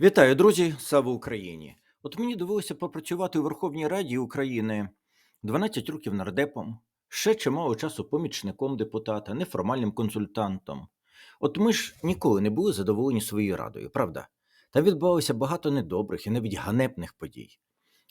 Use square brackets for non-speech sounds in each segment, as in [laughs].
Вітаю, друзі! Слава Україні! От мені довелося попрацювати у Верховній Раді України 12 років нардепом, ще чимало часу помічником депутата, неформальним консультантом. От ми ж ніколи не були задоволені своєю радою, правда? Там відбувалося багато недобрих і навіть ганебних подій.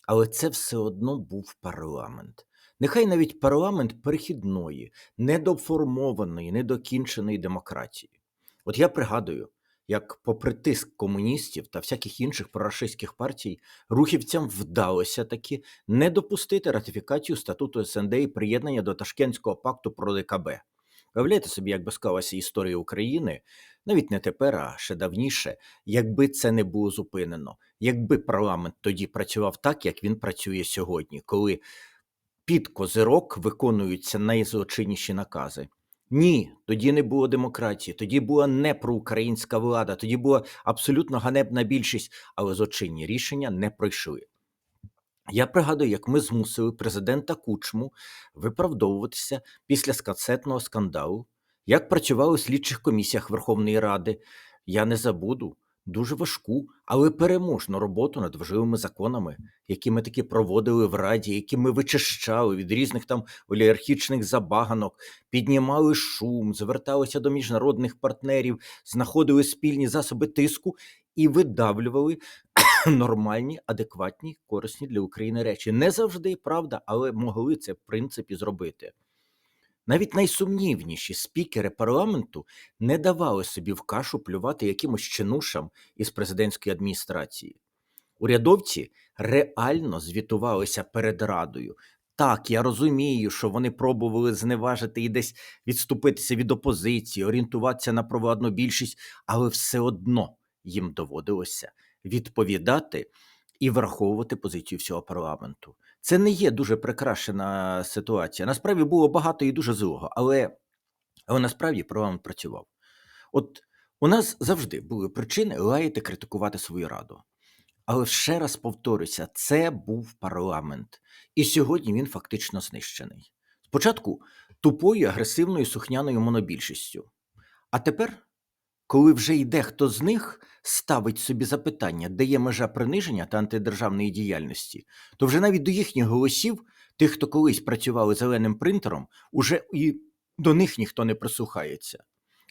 Але це все одно був парламент. Нехай навіть парламент перехідної, недоформованої, недокінченої демократії. От я пригадую, як, попри тиск комуністів та всяких інших прорашистських партій, рухівцям вдалося таки не допустити ратифікацію статуту СНД і приєднання до Ташкентського пакту про ДКБ. Уявляєте собі, як би склалася історія України, навіть не тепер, а ще давніше, якби це не було зупинено, якби парламент тоді працював так, як він працює сьогодні, коли під козирок виконуються найзлочинніші накази. Ні, тоді не було демократії, тоді була не проукраїнська влада, тоді була абсолютно ганебна більшість, але злочинні рішення не пройшли. Я пригадую, як ми змусили президента Кучму виправдовуватися після скацетного скандалу, як працювали у слідчих комісіях Верховної Ради. Я не забуду дуже важку, але переможну роботу над важливими законами, які ми таки проводили в Раді, які ми вичищали від різних там олігархічних забаганок, піднімали шум, зверталися до міжнародних партнерів, знаходили спільні засоби тиску і видавлювали [coughs] нормальні, адекватні, корисні для України речі. Не завжди правда, але могли це в принципі зробити. Навіть найсумнівніші спікери парламенту не давали собі в кашу плювати якимось чинушам із президентської адміністрації. Урядовці реально звітувалися перед радою. Так, я розумію, що вони пробували зневажити і десь відступитися від опозиції, орієнтуватися на провладну більшість, але все одно їм доводилося відповідати і враховувати позицію всього парламенту. Це не є дуже прикрашена ситуація. Насправді було багато і дуже злого, але, але насправді парламент працював. От у нас завжди були причини лаяти критикувати свою раду. Але ще раз повторюся, це був парламент, і сьогодні він фактично знищений. Спочатку тупою, агресивною сухняною монобільшістю. А тепер, коли вже йде хто з них ставить собі запитання, де є межа приниження та антидержавної діяльності, то вже навіть до їхніх голосів, тих, хто колись працювали зеленим принтером, уже і до них ніхто не прислухається.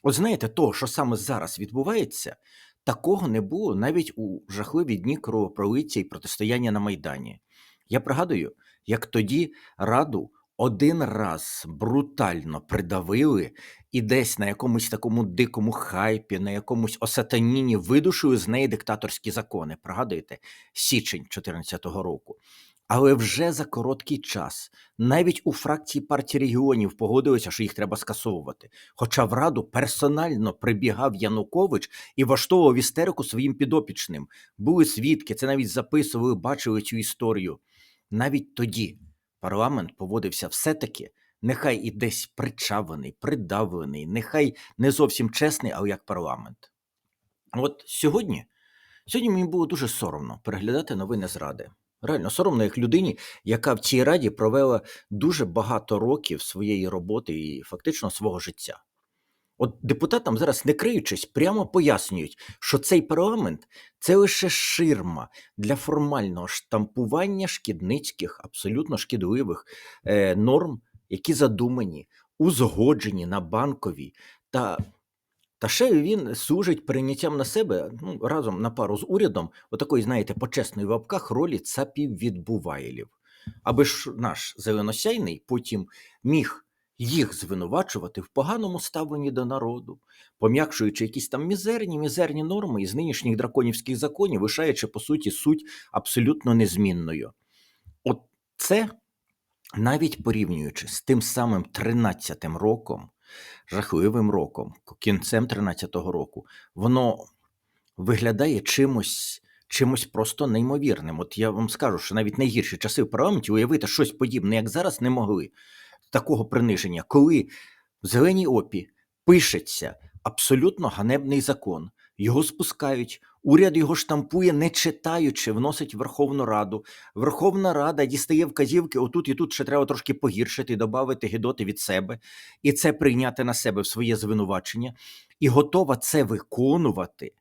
От знаєте, того, що саме зараз відбувається, такого не було навіть у жахливі дні кровопролиття і протистояння на Майдані. Я пригадую, як тоді раду один раз брутально придавили і десь на якомусь такому дикому хайпі, на якомусь осатаніні видушили з неї диктаторські закони. Пригадуєте, січень 2014 року. Але вже за короткий час навіть у фракції партії регіонів погодилися, що їх треба скасовувати. Хоча в раду персонально прибігав Янукович і влаштовував істерику своїм підопічним. Були свідки, це навіть записували, бачили цю історію. Навіть тоді парламент поводився все-таки, нехай і десь причавлений, придавлений, нехай не зовсім чесний, але як парламент. От сьогодні, сьогодні мені було дуже соромно переглядати новини з ради. Реально соромно як людині, яка в цій раді провела дуже багато років своєї роботи і фактично свого життя. От депутатам зараз, не криючись, прямо пояснюють, що цей парламент це лише ширма для формального штампування шкідницьких, абсолютно шкідливих е, норм, які задумані, узгоджені на банковій та. Та ще він служить прийняттям на себе ну, разом на пару з урядом, отакої, знаєте, почесної в лапках ролі цапів відбувайлів. Аби ж наш зеленосяйний потім міг їх звинувачувати в поганому ставленні до народу, пом'якшуючи якісь там мізерні мізерні норми із нинішніх драконівських законів, лишаючи по суті суть абсолютно незмінною. От це навіть порівнюючи з тим самим 13-м роком, жахливим роком, кінцем 13-го року, воно виглядає чимось. Чимось просто неймовірним. От я вам скажу, що навіть найгірші часи в парламенті уявити щось подібне, як зараз, не могли такого приниження, коли в зеленій опі пишеться абсолютно ганебний закон, його спускають, уряд його штампує, не читаючи, вносить Верховну Раду. Верховна Рада дістає вказівки, отут і тут ще треба трошки погіршити, додати гідоти від себе, і це прийняти на себе в своє звинувачення, і готова це виконувати.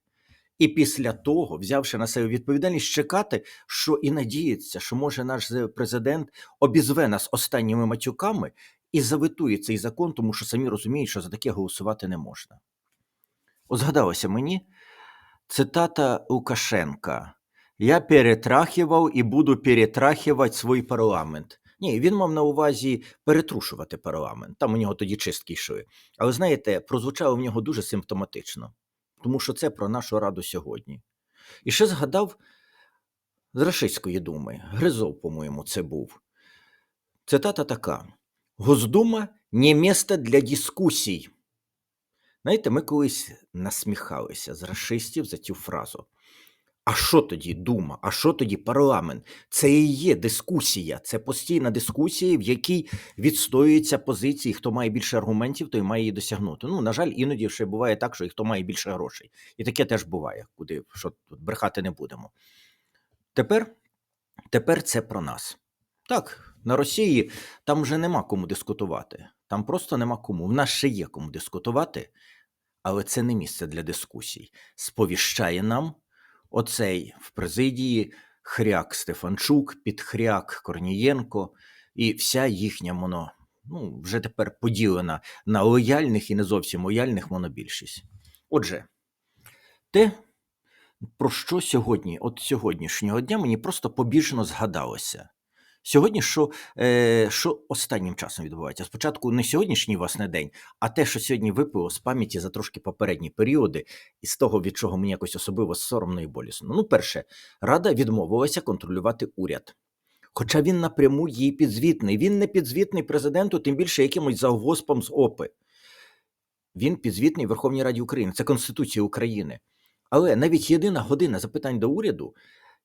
І після того, взявши на себе відповідальність, чекати, що і надіється, що може наш президент обізве нас останніми матюками і заветує цей закон, тому що самі розуміють, що за таке голосувати не можна. От згадалося мені цитата Лукашенка: Я перетрахивав і буду перетрахивати свій парламент. Ні, він мав на увазі перетрушувати парламент. Там у нього тоді чистки йшли. Але знаєте, прозвучало в нього дуже симптоматично, тому що це про нашу раду сьогодні. І ще згадав з Рашистської думи, Гризов, по-моєму, це був. Цитата така: Госдума не місце для дискусій. Знаєте, ми колись насміхалися з расистів за цю фразу. А що тоді дума? А що тоді парламент? Це і є дискусія, це постійна дискусія, в якій відстоюються позиції. Хто має більше аргументів, той має її досягнути. Ну, на жаль, іноді ще буває так, що і хто має більше грошей. І таке теж буває, куди що тут брехати не будемо. Тепер, тепер це про нас. Так, на Росії там вже нема кому дискутувати. Там просто нема кому. В нас ще є кому дискутувати, але це не місце для дискусій. Сповіщає нам оцей в президії хряк Стефанчук, підхряк Корнієнко і вся їхня моно. Ну, вже тепер поділена на лояльних і не зовсім лояльних монобільшість. Отже, те, про що сьогодні, от сьогоднішнього дня, мені просто побіжно згадалося. Сьогодні, що, е, що останнім часом відбувається? Спочатку не сьогоднішній власне день, а те, що сьогодні випало з пам'яті за трошки попередні періоди, і з того, від чого мені якось особливо соромно і болісно. Ну, перше, Рада відмовилася контролювати уряд. Хоча він напряму їй підзвітний. Він не підзвітний президенту, тим більше якимось завгоспом з ОПИ. Він підзвітний Верховній Раді України. Це Конституція України. Але навіть єдина година запитань до уряду,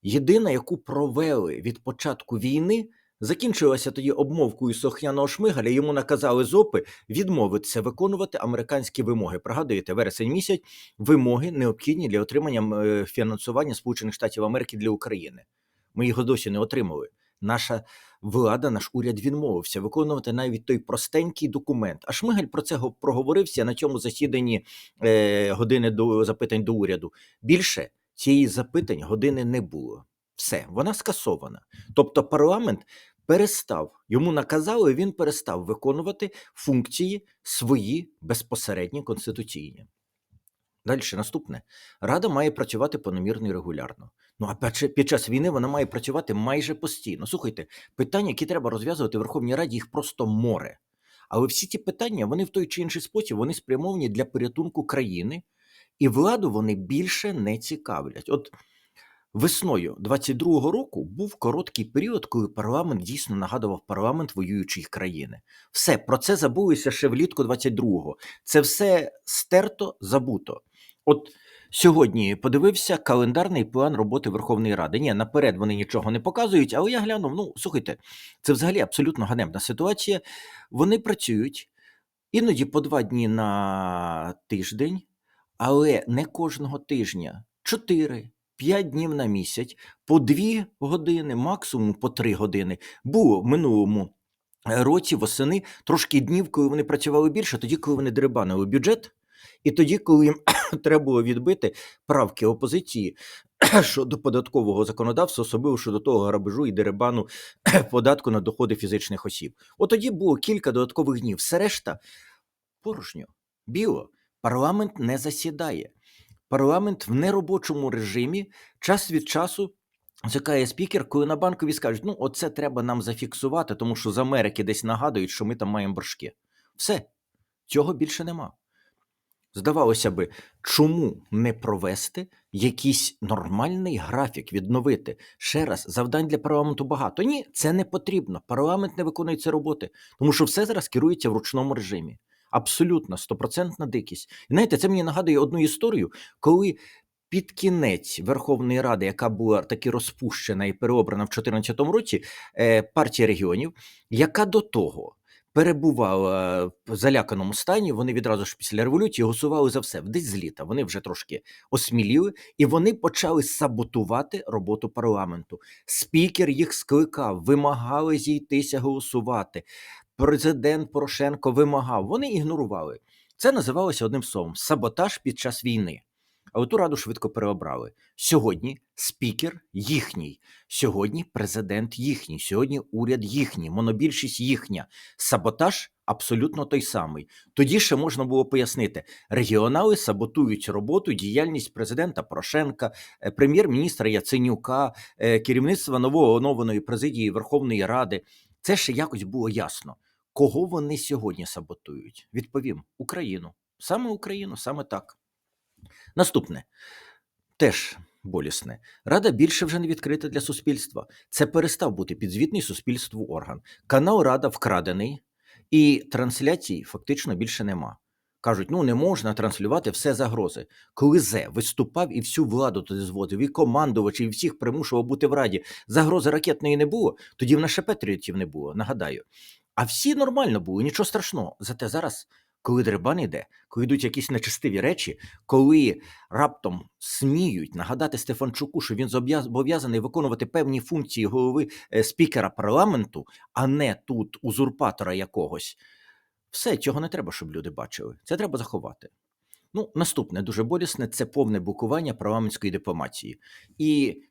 єдина, яку провели від початку війни, закінчилася тоді обмовкою сохняного шмигаля. Йому наказали з ОПИ відмовитися виконувати американські вимоги. Пригадуєте, вересень місяць вимоги необхідні для отримання е, фінансування Сполучених Штатів Америки для України. Ми його досі не отримали. Наша влада, наш уряд відмовився виконувати навіть той простенький документ. А Шмигаль про це проговорився на цьому засіданні е, години до запитань до уряду. Більше цієї запитань години не було. Все, вона скасована. Тобто парламент перестав, йому наказали, він перестав виконувати функції свої безпосередні конституційні. Далі наступне. Рада має працювати планомірно і регулярно. Ну а під час- війни вона має працювати майже постійно. Слухайте, питання, які треба розв'язувати в Верховній Раді, їх просто море. Але всі ті питання, вони в той чи інший спосіб вони спрямовані для порятунку країни, і владу вони більше не цікавлять. От весною 22-го року був короткий період, коли парламент дійсно нагадував парламент воюючої країни. Все про це забулося ще влітку 22-го. Це все стерто, забуто. От сьогодні подивився календарний план роботи Верховної Ради. Ні, наперед вони нічого не показують, але я глянув. Ну, слухайте, це взагалі абсолютно ганебна ситуація. Вони працюють іноді по два дні на тиждень, але не кожного тижня. Чотири. П'ять днів на місяць, по дві години, максимум по три години. Було в минулому е, році восени трошки днів, коли вони працювали більше, тоді, коли вони дерибанили бюджет, і тоді, коли їм [coughs] треба було відбити правки опозиції [coughs] щодо податкового законодавства, особливо щодо того грабежу і дерибану [coughs] податку на доходи фізичних осіб. От тоді було кілька додаткових днів. Все решта порожньо, біло. Парламент не засідає. Парламент в неробочому режимі час від часу. Зикає спікер, коли на банкові скажуть, ну, оце треба нам зафіксувати, тому що з Америки десь нагадують, що ми там маємо боржки. Все, цього більше нема. Здавалося би, чому не провести якийсь нормальний графік, відновити? Ще раз, завдань для парламенту багато. Ні, це не потрібно. Парламент не виконує ці роботи, тому що все зараз керується в ручному режимі. Абсолютно, стопроцентна дикість. І знаєте, це мені нагадує одну історію, коли під кінець Верховної Ради, яка була таки розпущена і переобрана в 2014 році, е, партія регіонів, яка до того перебувала в заляканому стані, вони відразу ж після революції голосували за все. Десь з літа вони вже трошки осміліли, і вони почали саботувати роботу парламенту. Спікер їх скликав, вимагали зійтися голосувати. Президент Порошенко вимагав. Вони ігнорували. Це називалося одним словом саботаж під час війни. А оту раду швидко переобрали. Сьогодні спікер їхній, сьогодні президент їхній, сьогодні уряд їхній, монобільшість їхня. Саботаж абсолютно той самий. Тоді ще можна було пояснити: регіонали саботують роботу, діяльність президента Порошенка, е, прем'єр-міністра Яценюка, е, керівництва нового оновленої президії Верховної Ради. Це ще якось було ясно. Кого вони сьогодні саботують? Відповім: Україну. Саме Україну, саме так. Наступне теж болісне. Рада більше вже не відкрита для суспільства. Це перестав бути підзвітний суспільству орган. Канал Рада вкрадений, і трансляцій фактично більше нема. Кажуть, ну не можна транслювати все загрози. Коли Зе виступав і всю владу туди зводив, і командувачів, і всіх примушував бути в раді, загрози ракетної не було, тоді в нас ще патріотів не було, нагадаю. А всі нормально були, нічого страшного. Зате зараз, коли дерибан йде, коли йдуть якісь нечестиві речі, коли раптом сміють нагадати Стефанчуку, що він зобов'яз- зобов'язаний виконувати певні функції голови е, спікера парламенту, а не тут узурпатора якогось. Все, цього не треба, щоб люди бачили. Це треба заховати. Ну, наступне дуже болісне це повне блокування парламентської дипломатії. І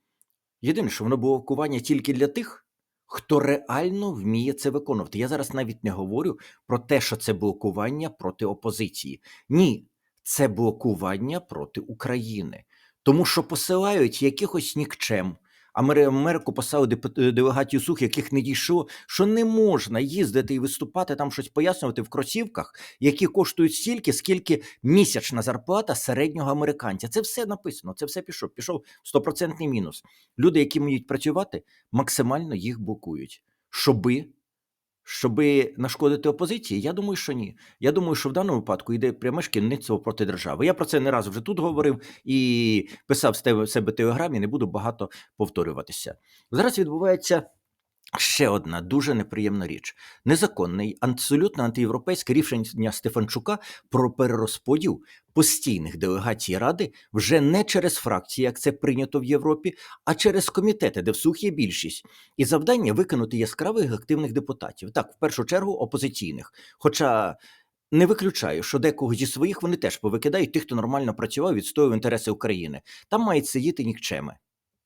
єдине, що воно було блокування тільки для тих, хто реально вміє це виконувати. Я зараз навіть не говорю про те, що це блокування проти опозиції. Ні, це блокування проти України. Тому що посилають якихось нікчем. Амери- Америку послали деп- делегацію сух, яких не дійшло, що не можна їздити і виступати там щось пояснювати в кросівках, які коштують стільки, скільки місячна зарплата середнього американця. Це все написано, це все пішов. Пішов стопроцентний мінус. Люди, які вміють працювати, максимально їх блокують. Щоби, щоби нашкодити опозиції, я думаю, що ні. Я думаю, що в даному випадку йде пряме шкільництво проти держави. Я про це не раз вже тут говорив і писав себе телеграмі, не буду багато повторюватися. Зараз відбувається. Ще одна дуже неприємна річ: незаконний, абсолютно антиєвропейське рішення Стефанчука про перерозподіл постійних делегацій Ради вже не через фракції, як це прийнято в Європі, а через комітети, де всух є більшість, і завдання виконати яскравих активних депутатів. Так, в першу чергу опозиційних. Хоча не виключаю, що декого зі своїх вони теж повикидають тих, хто нормально працював, відстоював інтереси України. Там мають сидіти нікчеми.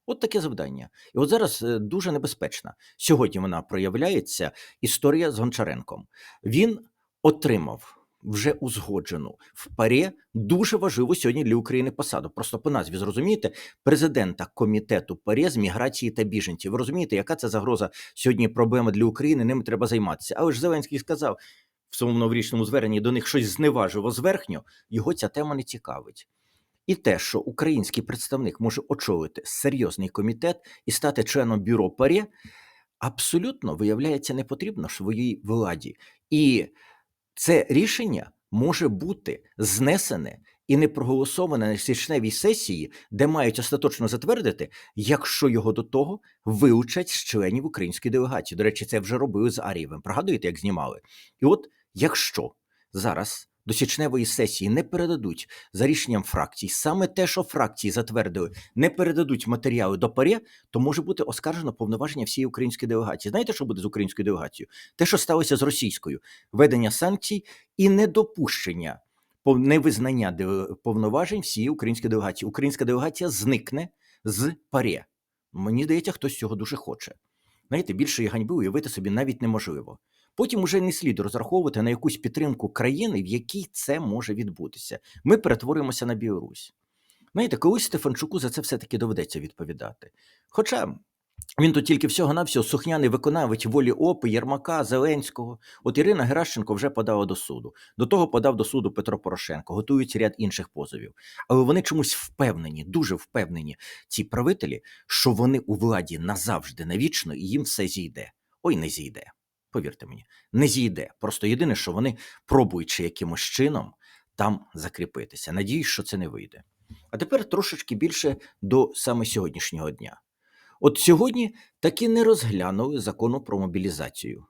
От таке завдання. І от зараз е, дуже небезпечна. Сьогодні вона проявляється історія з Гончаренком. Він отримав вже узгоджену в парі дуже важливу сьогодні для України посаду. Просто по назві зрозумієте, президента комітету ПАРЄ з міграції та біженців. Ви розумієте, яка це загроза сьогодні проблема для України? Ними треба займатися. Але ж Зеленський сказав в своєму новорічному зверненні до них щось зневажливо зверхньо. Його ця тема не цікавить. І те, що український представник може очолити серйозний комітет і стати членом бюро ПАРЄ, абсолютно виявляється не потрібно своїй владі. І це рішення може бути знесене і не проголосоване на січневій сесії, де мають остаточно затвердити, якщо його до того вилучать з членів української делегації. До речі, це вже робили з Арієвим. Пригадуєте, як знімали? І от якщо зараз до січневої сесії не передадуть за рішенням фракцій саме те, що фракції затвердили, не передадуть матеріали до ПАРЄ, то може бути оскаржено повноваження всієї української делегації. Знаєте, що буде з українською делегацією? Те, що сталося з російською, введення санкцій і недопущення невизнання повноважень всієї української делегації. Українська делегація зникне з ПАРЄ. Мені здається, хтось цього дуже хоче. Знаєте, більшої ганьби уявити собі навіть неможливо. Потім уже не слід розраховувати на якусь підтримку країни, в якій це може відбутися. Ми перетворимося на Білорусь. Знаєте, колись Стефанчуку за це все-таки доведеться відповідати. Хоча він тут тільки всього-навсього сухняний виконавець волі ОПИ, Єрмака, Зеленського. От Ірина Геращенко вже подала до суду. До того подав до суду Петро Порошенко. Готують ряд інших позовів. Але вони чомусь впевнені, дуже впевнені, ці правителі, що вони у владі назавжди навічно і їм все зійде. Ой, не зійде. Повірте мені, не зійде. Просто єдине, що вони пробуючи якимось чином там закріпитися. Надіюсь, що це не вийде. А тепер трошечки більше до саме сьогоднішнього дня. От сьогодні таки не розглянули закону про мобілізацію.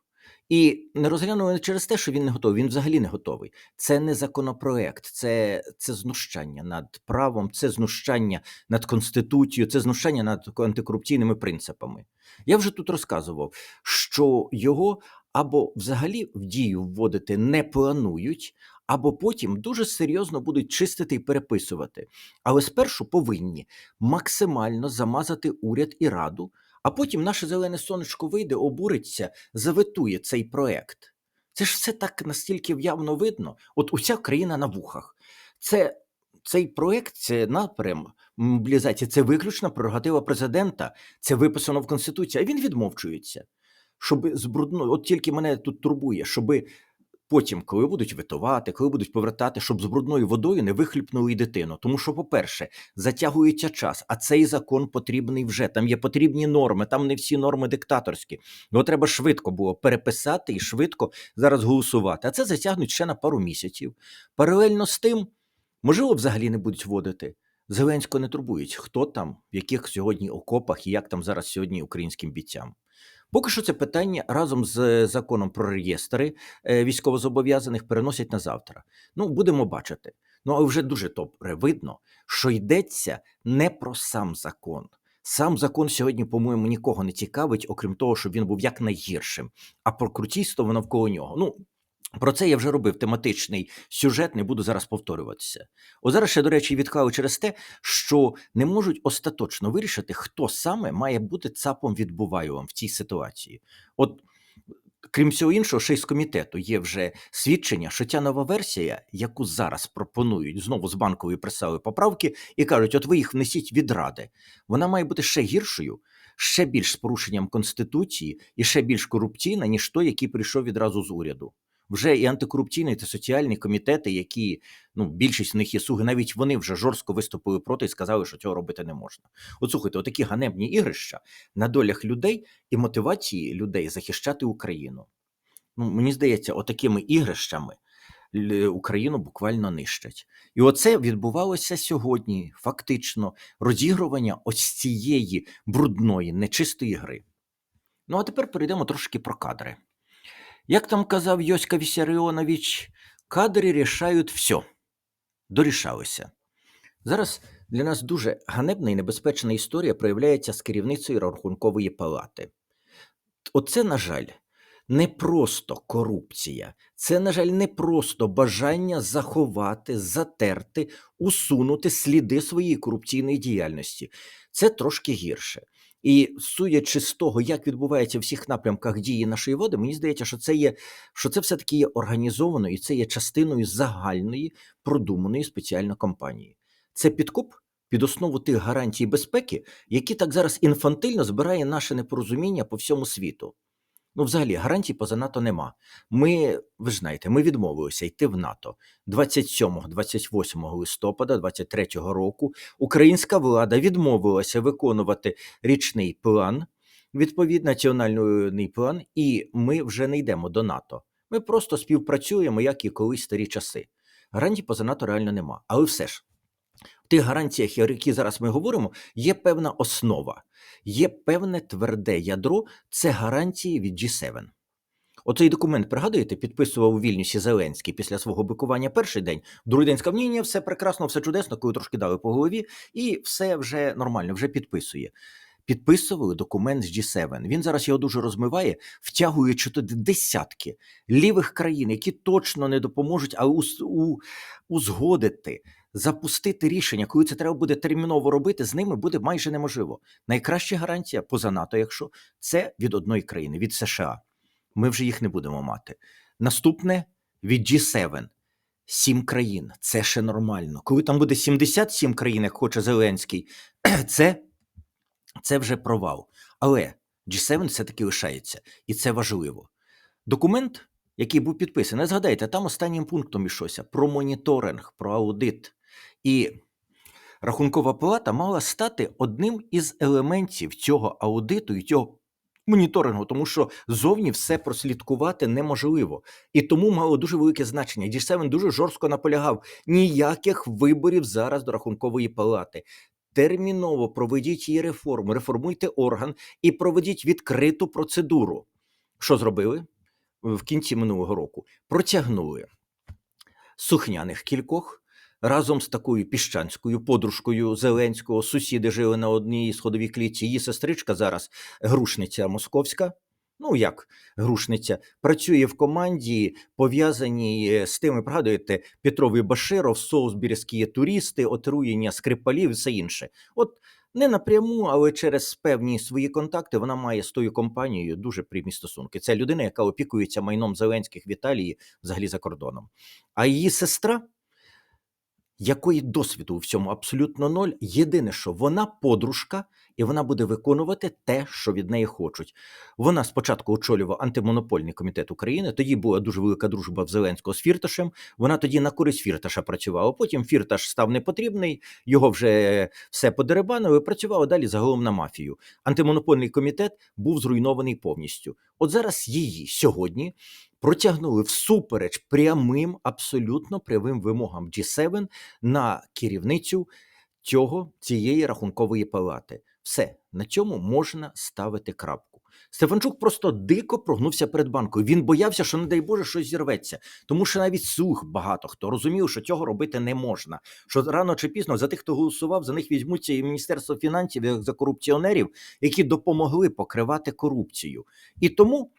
І не розглянули не через те, що він не готовий. Він взагалі не готовий. Це не законопроект, це, це знущання над правом, це знущання над конституцією, це знущання над антикорупційними принципами. Я вже тут розказував, що його або взагалі в дію вводити не планують, або потім дуже серйозно будуть чистити і переписувати. Але спершу повинні максимально замазати уряд і раду, а потім наше зелене сонечко вийде, обуриться, заветує цей проект. Це ж все так настільки явно видно. От уся країна на вухах. Це цей проект, це напрям мобілізації, це виключна прерогатива президента. Це виписано в Конституції, а він відмовчується. Щоб з брудною, от тільки мене тут турбує, щоби потім, коли будуть витувати, коли будуть повертати, щоб з брудною водою не вихліпнули і дитину. Тому що, по-перше, затягується час, а цей закон потрібний вже. Там є потрібні норми, там не всі норми диктаторські. Його треба швидко було переписати і швидко зараз голосувати. А це затягнуть ще на пару місяців. Паралельно з тим, можливо, взагалі не будуть вводити. Зеленського не турбують, хто там, в яких сьогодні окопах і як там зараз сьогодні українським бійцям. Поки що це питання разом з законом про реєстри е, військовозобов'язаних переносять на завтра. Ну, будемо бачити. Ну, а вже дуже добре видно, що йдеться не про сам закон. Сам закон сьогодні, по-моєму, нікого не цікавить, окрім того, щоб він був якнайгіршим, а про крутійство навколо нього. Ну, про це я вже робив тематичний сюжет, не буду зараз повторюватися. О, зараз ще, до речі, відклали через те, що не можуть остаточно вирішити, хто саме має бути цапом відбуваювам в цій ситуації. От, крім всього іншого, ще й з комітету є вже свідчення, що ця нова версія, яку зараз пропонують знову з банкової присали поправки, і кажуть, от ви їх внесіть від ради, вона має бути ще гіршою. Ще більш з порушенням конституції і ще більш корупційна, ніж той, який прийшов відразу з уряду вже і антикорупційний та соціальні комітети, які ну більшість в них є слуги, навіть вони вже жорстко виступили проти і сказали, що цього робити не можна. От слухайте, отакі ганебні ігрища на долях людей і мотивації людей захищати Україну. Ну мені здається, отакими ігрищами. Україну буквально нищать, і оце відбувалося сьогодні. Фактично, розігрування ось цієї брудної, нечистої гри. Ну а тепер перейдемо трошки про кадри. Як там казав Йоська Вісяріонович, кадри рішають все. Дорішалися. Зараз для нас дуже ганебна і небезпечна історія проявляється з керівницею Рахункової палати. Оце, на жаль, не просто корупція, це, на жаль, не просто бажання заховати, затерти, усунути сліди своєї корупційної діяльності. Це трошки гірше. І судячи з того, як відбувається в всіх напрямках дії нашої води, мені здається, що це є що це все таки є організовано і це є частиною загальної продуманої спеціальної кампанії. Це підкуп під основу тих гарантій безпеки, які так зараз інфантильно збирає наше непорозуміння по всьому світу. Ну, взагалі, гарантій поза НАТО нема. Ми, ви ж знаєте, ми відмовилися йти в НАТО 27-28 листопада 23 року. Українська влада відмовилася виконувати річний план, відповідно, національний план, і ми вже не йдемо до НАТО. Ми просто співпрацюємо, як і колись старі часи. Гарантій поза НАТО реально нема. Але все ж, в тих гарантіях, які зараз ми говоримо, є певна основа є певне тверде ядро, це гарантії від G7. Оцей документ, пригадуєте, підписував у Вільнюсі Зеленський після свого бикування перший день. Другий день сказав, ні, ні, все прекрасно, все чудесно, коли трошки дали по голові, і все вже нормально, вже підписує. Підписували документ з G7. Він зараз його дуже розмиває, втягуючи туди десятки лівих країн, які точно не допоможуть, а узгодити запустити рішення, коли це треба буде терміново робити, з ними буде майже неможливо. Найкраща гарантія поза НАТО, якщо це від одної країни, від США. Ми вже їх не будемо мати. Наступне від G7. Сім країн. Це ще нормально. Коли там буде 77 країн, як хоче Зеленський, [clears throat] це, це вже провал. Але G7 все-таки лишається, і це важливо. Документ, який був підписаний, згадайте, там останнім пунктом ішося про моніторинг, про аудит. І рахункова палата мала стати одним із елементів цього аудиту і цього моніторингу, тому що зовні все прослідкувати неможливо. І тому мало дуже велике значення. G7 дуже жорстко наполягав ніяких виборів зараз до рахункової палати. Терміново проведіть її реформу, реформуйте орган і проведіть відкриту процедуру. Що зробили в кінці минулого року? Протягнули сухняних кількох разом з такою піщанською подружкою Зеленського. Сусіди жили на одній сходовій клітці. Її сестричка зараз грушниця московська. ну як грушниця, працює в команді, пов'язаній з тими, пригадуєте, Петров і Баширов, Соусбірські туристи, отруєння скрипалів і все інше. От не напряму, але через певні свої контакти вона має з тою компанією дуже прямі стосунки. Це людина, яка опікується майном Зеленських в Італії, взагалі за кордоном. А її сестра, якої досвіду у всьому абсолютно ноль. Єдине, що вона подружка, і вона буде виконувати те, що від неї хочуть. Вона спочатку очолювала антимонопольний комітет України. Тоді була дуже велика дружба в Зеленського з Фірташем. Вона тоді на користь Фірташа працювала. Потім Фірташ став непотрібний, його вже все подеребанили. Працювала далі загалом на мафію. Антимонопольний комітет був зруйнований повністю. От зараз її сьогодні протягнули всупереч прямим, абсолютно прямим вимогам G7 на керівницю цього цієї рахункової палати. Все на цьому можна ставити крапку. Стефанчук просто дико прогнувся перед банкою. Він боявся, що, не дай Боже, щось зірветься. Тому що навіть слух багато хто розумів, що цього робити не можна. Що рано чи пізно за тих, хто голосував, за них візьмуться і Міністерство фінансів як за корупціонерів, які допомогли покривати корупцію. І тому,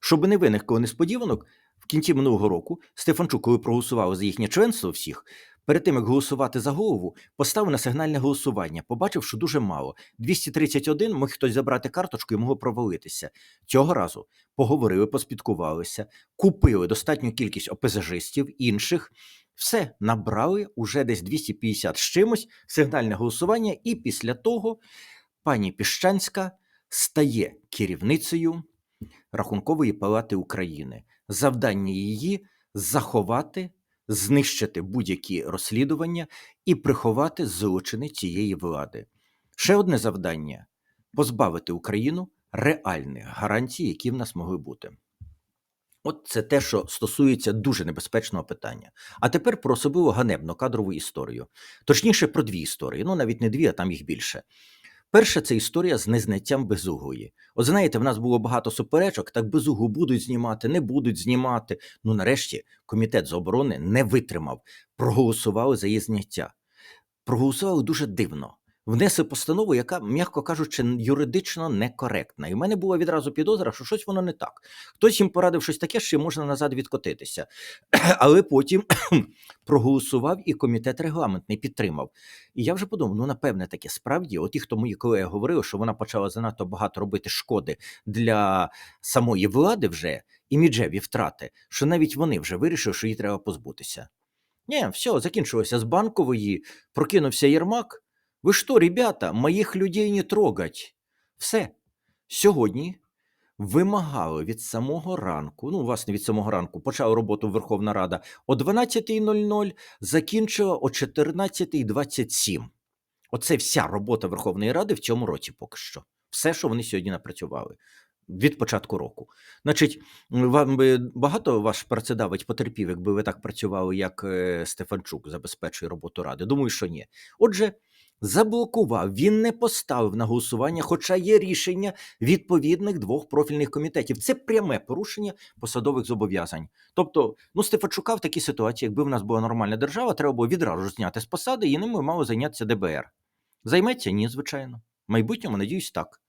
щоб не виникло несподіванок, в кінці минулого року Стефанчук, коли проголосував за їхнє членство всіх, перед тим як голосувати за голову, поставив на сигнальне голосування. Побачив, що дуже мало. 231 мог хтось забрати карточку і могло провалитися. Цього разу поговорили, поспідкувалися, купили достатню кількість ОПЗЖистів, інших. Все набрали уже десь 250 з чимось, сигнальне голосування, і після того пані Піщанська стає керівницею Рахункової палати України. Завдання її заховати, знищити будь-які розслідування і приховати злочини цієї влади. Ще одне завдання позбавити Україну реальних гарантій, які в нас могли бути. От це те, що стосується дуже небезпечного питання. А тепер про особливо ганебну кадрову історію. Точніше, про дві історії. Ну навіть не дві, а там їх більше. Перша це історія з незнаттям безугої. От знаєте, в нас було багато суперечок, так безугу будуть знімати, не будуть знімати. Ну, нарешті, комітет з оборони не витримав, проголосували за її зняття. Проголосували дуже дивно. Внесли постанову, яка, м'яко кажучи, юридично некоректна. І в мене була відразу підозра, що щось воно не так. Хтось їм порадив щось таке, що можна назад відкотитися. [clears throat] Але потім [clears throat] проголосував і комітет регламентний підтримав. І я вже подумав: ну напевне, таке справді, от ті, хто мої колеги говорили, що вона почала занадто багато робити шкоди для самої влади вже іміджеві втрати, що навіть вони вже вирішили, що її треба позбутися. Ні, все, закінчилося з банкової, прокинувся Єрмак. Ви що, ребята, моїх людей не трогать. Все. Сьогодні вимагали від самого ранку, ну, власне, від самого ранку, почала роботу Верховна Рада о 12.00, закінчила о 14.27. Оце вся робота Верховної Ради в цьому році поки що. Все, що вони сьогодні напрацювали від початку року. Значить, вам би багато ваш працедавець потерпів, якби ви так працювали, як е, Стефанчук забезпечує роботу Ради. Думаю, що ні. Отже, заблокував, він не поставив на голосування, хоча є рішення відповідних двох профільних комітетів. Це пряме порушення посадових зобов'язань. Тобто, ну Стефанчука в такій ситуації, якби в нас була нормальна держава, треба було відразу ж зняти з посади, і ними мало зайнятися ДБР. Займеться? Ні, звичайно. В майбутньому, надіюсь, так.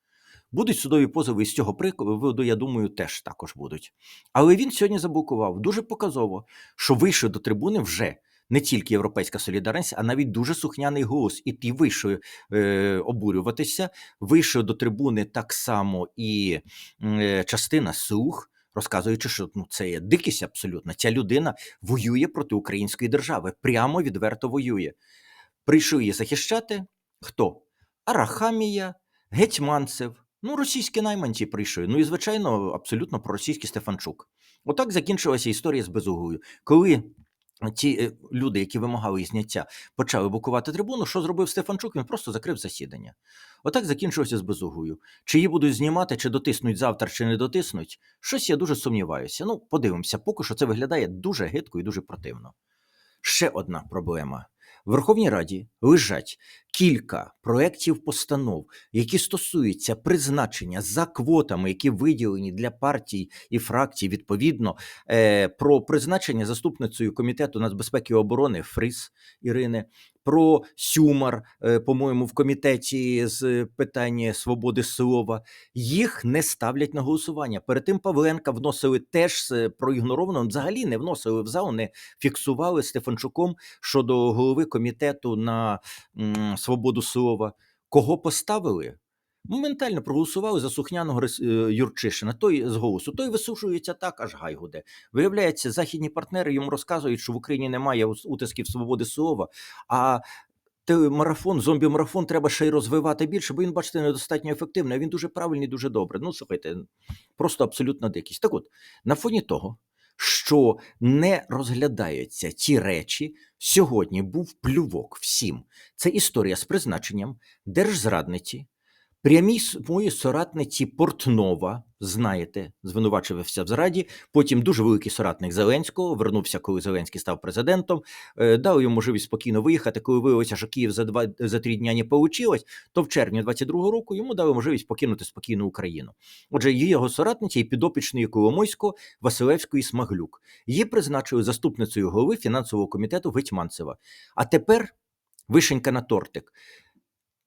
Будуть судові позови з цього приводу, я думаю, теж також будуть. Але він сьогодні заблокував дуже показово, що вийшов до трибуни вже не тільки європейська солідарність, а навіть дуже сухняний голос. І ті вийшов е, обурюватися, вийшов до трибуни так само і е, частина слух. Розказуючи, що ну це є дикість абсолютно. Ця людина воює проти української держави, прямо відверто воює. Прийшов її захищати хто? Арахамія, Гетьманцев, ну російські найманці прийшли. Ну і звичайно, абсолютно проросійський Стефанчук. Отак закінчилася історія з безугою. Коли ті е, люди, які вимагали зняття, почали блокувати трибуну, що зробив Стефанчук? Він просто закрив засідання. Отак закінчилося з безугою. Чи її будуть знімати, чи дотиснуть завтра, чи не дотиснуть, щось я дуже сумніваюся. Ну, подивимося, поки що це виглядає дуже гидко і дуже противно. Ще одна проблема. В Верховній Раді лежать кілька проєктів постанов, які стосуються призначення за квотами, які виділені для партій і фракцій, відповідно, е, про призначення заступницею комітету нацбезпеки і оборони Фріс Ірини, про Сюмар, е, по-моєму, в комітеті з питання свободи слова. Їх не ставлять на голосування. Перед тим Павленка вносили теж проігноровано. взагалі не вносили в зал, не фіксували Стефанчуком щодо голови комітету на свободу слова. Кого поставили? Моментально проголосували за сухняного е, Юрчишина, той з голосу, той висушується так, аж гай гуде. Виявляється, західні партнери йому розказують, що в Україні немає утисків свободи слова, а марафон, зомбі-марафон треба ще й розвивати більше, бо він, бачите, недостатньо ефективний, він дуже правильний, дуже добре. Ну, слухайте, просто абсолютна дикість. Так от, на фоні того, що не розглядаються ті речі, сьогодні був плювок всім. Це історія з призначенням держзрадниці, прямій с- моїй соратниці Портнова, знаєте, звинувачувався в зраді. Потім дуже великий соратник Зеленського вернувся, коли Зеленський став президентом. е, Дав йому можливість спокійно виїхати. Коли виявилося, що Київ за два за три дня не получилось, то в червні 22-го року йому дали можливість покинути спокійно Україну. Отже, її його соратниці і підопічної Коломойського, Василевської Смаглюк. Її призначили заступницею голови фінансового комітету Гетьманцева. А тепер вишенька на тортик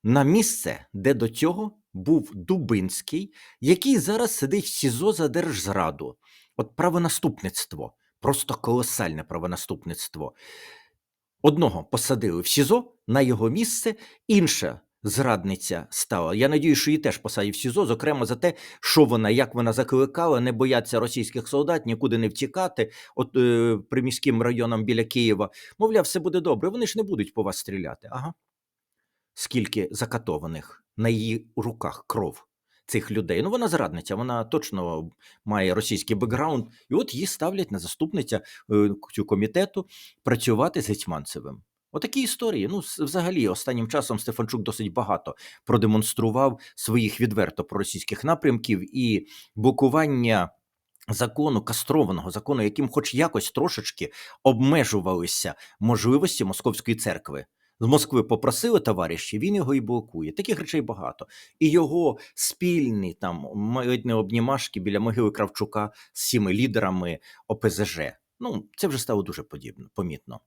на місце, де до цього був Дубинський, який зараз сидить в СІЗО за держзраду. От правонаступництво, просто колосальне правонаступництво. Одного посадили в СІЗО на його місце, інша зрадниця стала. Я надію, що її теж посадять в СІЗО, зокрема за те, що вона, як вона закликала, не бояться російських солдат, нікуди не втікати, от е, приміським районам біля Києва. Мовляв, все буде добре. Вони ж не будуть по вас стріляти. Ага скільки закатованих на її руках кров цих людей. Ну, вона зрадниця, вона точно має російський бекграунд, і от її ставлять на заступниця е, цю комітету працювати з Гетьманцевим. Отакі історії. Ну, взагалі, останнім часом Стефанчук досить багато продемонстрував своїх відверто проросійських напрямків і блокування закону кастрованого закону, яким, хоч якось трошечки обмежувалися можливості московської церкви. З Москви попросили товариші, він його і блокує. Таких речей багато. І його спільні там мають не обнімашки біля могили Кравчука з цими лідерами ОПЗЖ. Ну, це вже стало дуже подібно, помітно.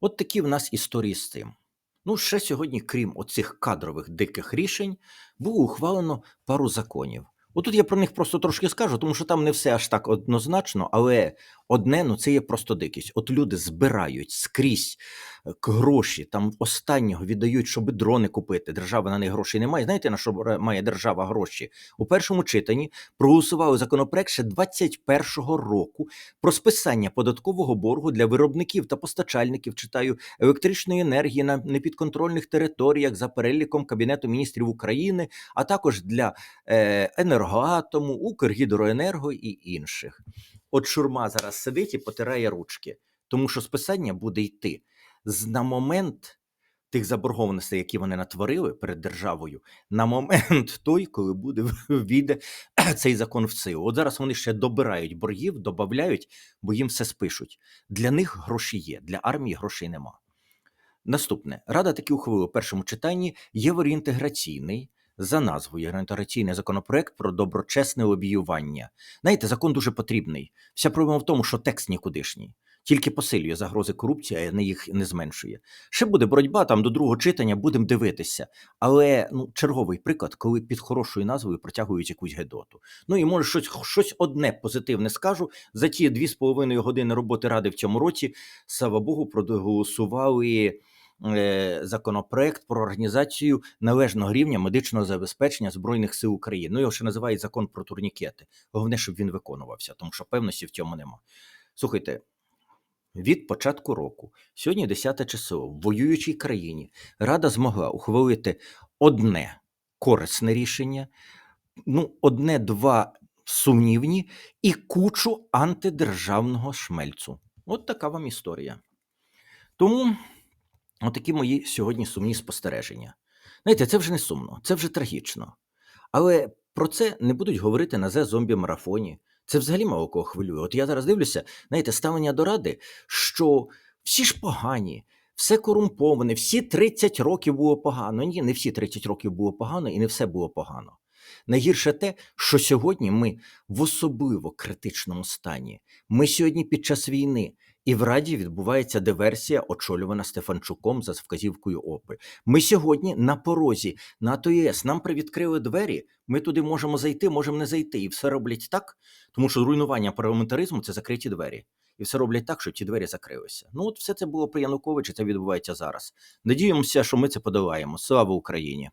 От такі в нас історії з цим. Ну, ще сьогодні, крім оцих кадрових диких рішень, було ухвалено пару законів. Отут я про них просто трошки скажу, тому що там не все аж так однозначно, але одне ну це є просто дикість. От люди збирають скрізь е, гроші, там останнього віддають, щоб дрони купити. Держава на них грошей немає. Знаєте, на що має держава гроші? У першому читанні проголосували законопроект ще 21-го року про списання податкового боргу для виробників та постачальників, читаю, електричної енергії на непідконтрольних територіях за переліком Кабінету міністрів України, а також для е, енергоатому, Укргідроенерго і інших. От шурма зараз сидить і потирає ручки, тому що списання буде йти з на момент тих заборгованостей, які вони натворили перед державою, на момент [laughs] той, коли буде війде [clears throat] цей закон в силу. От зараз вони ще добирають боргів, додають, бо їм все спишуть. Для них гроші є, для армії грошей нема. Наступне Рада таки ухвалила в першому читанні євроінтеграційний за назвою євроінтеграційний законопроект про доброчесне лобіювання. Знаєте, закон дуже потрібний. Вся проблема в тому, що текст нікудишній. Тільки посилює загрози корупції, а не їх не зменшує. Ще буде боротьба там до другого читання, будемо дивитися. Але ну, черговий приклад, коли під хорошою назвою протягують якусь гедоту. Ну і може щось, щось одне позитивне скажу. За ті дві з половиною години роботи ради в цьому році, слава Богу, проголосували законопроект про організацію належного рівня медичного забезпечення Збройних сил України. Ну, його ще називають закон про турнікети. Головне, щоб він виконувався, тому що певності в цьому нема. Слухайте. Від початку року, сьогодні 10 число, в воюючій країні Рада змогла ухвалити одне корисне рішення, ну, одне-два сумнівні і кучу антидержавного шмельцу. От така вам історія. Тому отакі мої сьогодні сумні спостереження. Знаєте, це вже не сумно, це вже трагічно. Але про це не будуть говорити на зе зомбі марафоні. Це взагалі мало кого хвилює. От я зараз дивлюся, знаєте, ставлення до ради, що всі ж погані, все корумповане, всі 30 років було погано. Ні, не всі 30 років було погано і не все було погано. Найгірше те, що сьогодні ми в особливо критичному стані. Ми сьогодні під час війни, І в Раді відбувається диверсія, очолювана Стефанчуком за вказівкою ОПИ. Ми сьогодні на порозі НАТО ЄС. Нам привідкрили двері. Ми туди можемо зайти, можемо не зайти. І все роблять так, тому що руйнування парламентаризму це закриті двері. І все роблять так, щоб ті двері закрилися. Ну от все це було при Януковичі, це відбувається зараз. Надіємося, що ми це подолаємо. Слава Україні!